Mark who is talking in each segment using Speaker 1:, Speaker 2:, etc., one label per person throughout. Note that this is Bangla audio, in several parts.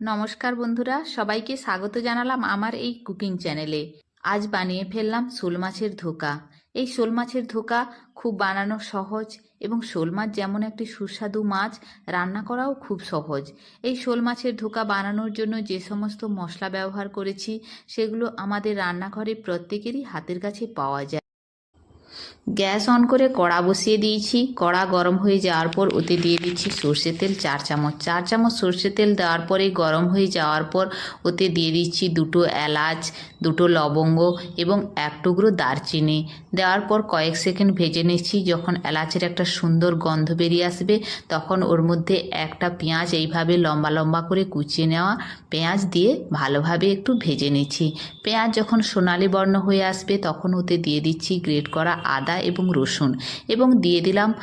Speaker 1: নমস্কার বন্ধুরা, সবাইকে স্বাগত জানালাম আমার এই কুকিং চ্যানেলে। আজ বানিয়ে ফেললাম শোল মাছের ধোকা। এই শোল মাছের ধোকা খুব বানানো সহজ এবং শোল মাছ যেমন একটি সুস্বাদু মাছ, রান্না করাও খুব সহজ। এই শোল মাছের ধোকা বানানোর জন্য যে সমস্ত মশলা ব্যবহার করেছি, সেগুলো আমাদের রান্নাঘরে প্রত্যেকেরই হাতের কাছে পাওয়া যায়। গ্যাস অন করে কড়া বসিয়ে দিয়েছি। কড়া গরম হয়ে যাওয়ার পর ওতে দিয়ে দিচ্ছি সর্ষে তেল চার চামচ। চার চামচ সর্ষে তেল দেওয়ার পরে গরম হয়ে যাওয়ার পর ওতে দিয়ে দিচ্ছি দুটো এলাচ, দুটো লবঙ্গ এবং এক টুকরো দারচিনি। দেওয়ার পর কয়েক সেকেন্ড ভেজে নিচ্ছি। যখন এলাচের একটা সুন্দর গন্ধ বেরিয়ে আসবে, তখন ওর মধ্যে একটা পেঁয়াজ এইভাবে লম্বা লম্বা করে কুচিয়ে নেওয়া পেঁয়াজ দিয়ে ভালোভাবে একটু ভেজে নিচ্ছি। পেঁয়াজ যখন সোনালি বর্ণ হয়ে আসবে, তখন ওতে দিয়ে দিচ্ছি গ্রেট করা আদা এবং রসুন এবং দিয়ে দিলাম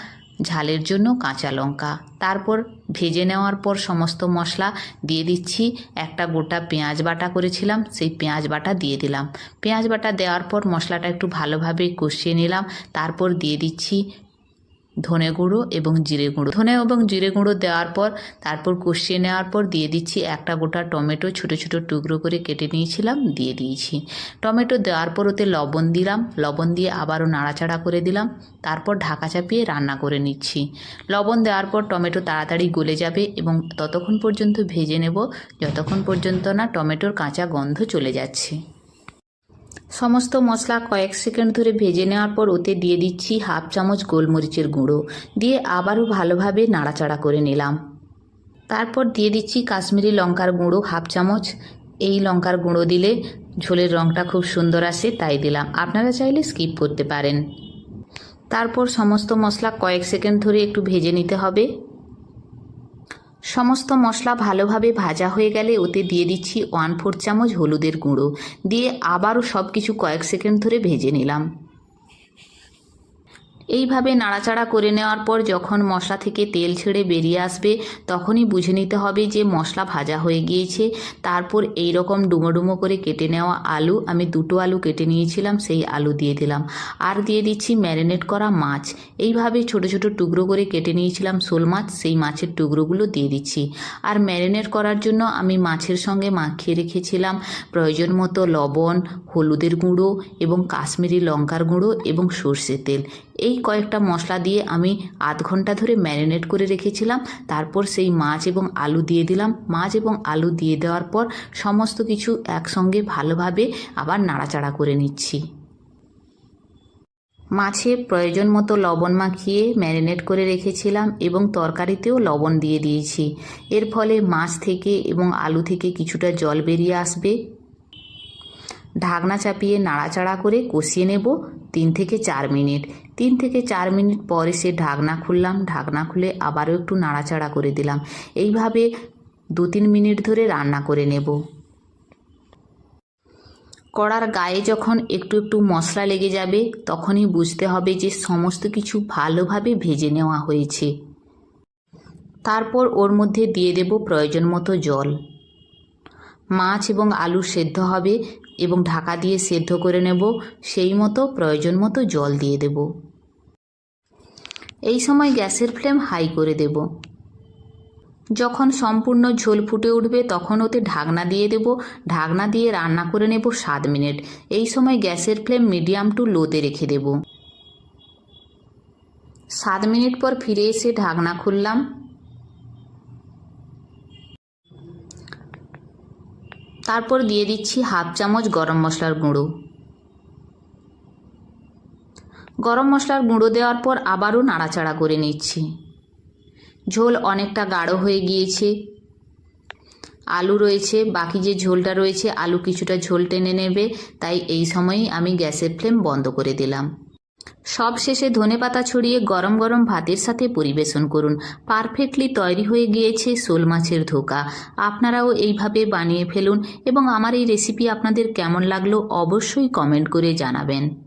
Speaker 1: ঝালের জন্য কাঁচা লঙ্কা। তারপর ভেজে নেওয়ার পর সমস্ত মশলা দিয়ে দিচ্ছি। একটা গোটা পেঁয়াজ বাটা করেছিলাম, সেই পেঁয়াজ বাটা দিয়ে দিলাম। পেঁয়াজ বাটা দেওয়ার পর মশলাটা একটু ভালোভাবে কষিয়ে নিলাম। তারপর দিয়ে দিচ্ছি ধনে গুঁড়ো এবং জিরে গুঁড়ো। ধনে এবং জিরে গুঁড়ো দেওয়ার পর, তারপর কষিয়ে নেওয়ার পর দিয়ে দিচ্ছি একটা গোটা টমেটো ছোট ছোট টুকরো করে কেটে নিয়েছিলাম, দিয়ে দিয়েছি। টমেটো দেওয়ার পর ওতে লবণ দিলাম, লবণ দিয়ে আবারও নাড়াচাড়া করে দিলাম, তারপর ঢাকা চাপিয়ে রান্না করে নিচ্ছি। লবণ দেওয়ার পর টমেটো তাড়াতাড়ি গলে যাবে এবং ততক্ষণ পর্যন্ত ভেজে নেব, যতক্ষণ পর্যন্ত না টমেটোর কাঁচা গন্ধ চলে যাচ্ছে। সমস্ত মশলা কয়েক সেকেন্ড ধরে ভেজে নেওয়ার পর ওতে দিয়ে দিচ্ছি হাফ চামচ গোলমরিচের গুঁড়ো। দিয়ে আবারও ভালোভাবে নাড়াচাড়া করে নিলাম। তারপর দিয়ে দিচ্ছি কাশ্মীরি লঙ্কার গুঁড়ো হাফ চামচ। এই লঙ্কার গুঁড়ো দিলে ঝোলের রঙটা খুব সুন্দর আসে, তাই দিলাম। আপনারা চাইলে স্কিপ করতে পারেন। তারপর সমস্ত মশলা কয়েক সেকেন্ড ধরে একটু ভেজে নিতে হবে। সমস্ত মশলা ভালোভাবে ভাজা হয়ে গেলে ওতে দিয়ে দিচ্ছি ওয়ান ফোর চামচ হলুদের গুঁড়ো। দিয়ে আবারও সব কিছু কয়েক সেকেন্ড ধরে ভেজে নিলাম। এইভাবে নাড়াচাড়া করে নেওয়ার পর যখন মশলা থেকে তেল ছেড়ে বেরিয়ে আসবে, তখনই বুঝে নিতে হবে যে মশলা ভাজা হয়ে গিয়েছে। তারপর এই রকম ডুমো ডুমো করে কেটে নেওয়া আলু, আমি দুটো আলু কেটে নিয়েছিলাম, সেই আলু দিয়ে দিলাম। আর দিয়ে দিচ্ছি ম্যারিনেট করা মাছ। এইভাবে ছোট ছোট টুকরো করে কেটে নিয়েছিলাম শোল মাছ, সেই মাছের টুকরোগুলো দিয়ে দিচ্ছি। আর ম্যারিনেট করার জন্য আমি মাছের সঙ্গে মাখিয়ে রেখেছিলাম প্রয়োজন মতো লবণ, হলুদের গুঁড়ো এবং কাশ্মীরি লঙ্কার গুঁড়ো এবং সর্ষের তেল। এই কয়েকটা মশলা দিয়ে আমি আধ ঘণ্টা ধরে ম্যারিনেট করে রেখেছিলাম। তারপর সেই মাছ এবং আলু দিয়ে দিলাম। মাছ এবং আলু দিয়ে দেওয়ার পর সমস্ত কিছু একসঙ্গে ভালোভাবে আবার নাড়াচাড়া করে নিচ্ছি। মাছে প্রয়োজন মতো লবণ মাখিয়ে ম্যারিনেট করে রেখেছিলাম এবং তরকারিতেও লবণ দিয়ে দিয়েছি। এর ফলে মাছ থেকে এবং আলু থেকে কিছুটা জল বেরিয়ে আসবে। ঢাকনা চাপিয়ে নাড়াচাড়া করে কষিয়ে নেব তিন থেকে চার মিনিট। তিন থেকে চার মিনিট পরে সে ঢাকনা খুললাম। ঢাকনা খুলে আবারও একটু নাড়াচাড়া করে দিলাম। এইভাবে দু তিন মিনিট ধরে রান্না করে নেব। কড়ার গায়ে যখন একটু একটু মশলা লেগে যাবে, তখনই বুঝতে হবে যে সমস্ত কিছু ভালোভাবে ভেজে নেওয়া হয়েছে। তারপর ওর মধ্যে দিয়ে দেব প্রয়োজন মতো জল। মাছ এবং আলু সেদ্ধ হবে। এবং ঢাকা দিয়ে সেদ্ধ করে নেব, সেই মতো প্রয়োজন মতো জল দিয়ে দেব। এই সময় গ্যাসের ফ্লেম হাই করে দেব। যখন সম্পূর্ণ ঝোল ফুটে উঠবে, তখন ওতে ঢাকনা দিয়ে দেব। ঢাকনা দিয়ে রান্না করে নেব সাত মিনিট। এই সময় গ্যাসের ফ্লেম মিডিয়াম টু লোতে রেখে দেব। সাত মিনিট পর ফিরে এসে ঢাকনা খুললাম। তারপর দিয়ে দিচ্ছি হাফ চামচ গরম মশলার গুঁড়ো। গরম মশলার গুঁড়ো দেওয়ার পর আবারও নাড়াচাড়া করে নিচ্ছি। ঝোল অনেকটা গাঢ় হয়ে গিয়েছে। আলু রয়েছে, বাকি যে ঝোলটা রয়েছে, আলু কিছুটা ঝোল টেনে নেবে, তাই এই সময়েই আমি গ্যাসের ফ্লেম বন্ধ করে দিলাম। সব শেষে ধনে পাতা ছড়িয়ে গরম গরম ভাতের সাথে পরিবেশন করুন। পারফেক্টলি তৈরি হয়ে গিয়েছে শোল মাছের ধোকা। আপনারাও এইভাবে বানিয়ে ফেলুন এবং আমার এই রেসিপি আপনাদের কেমন লাগল অবশ্যই কমেন্ট করে জানাবেন।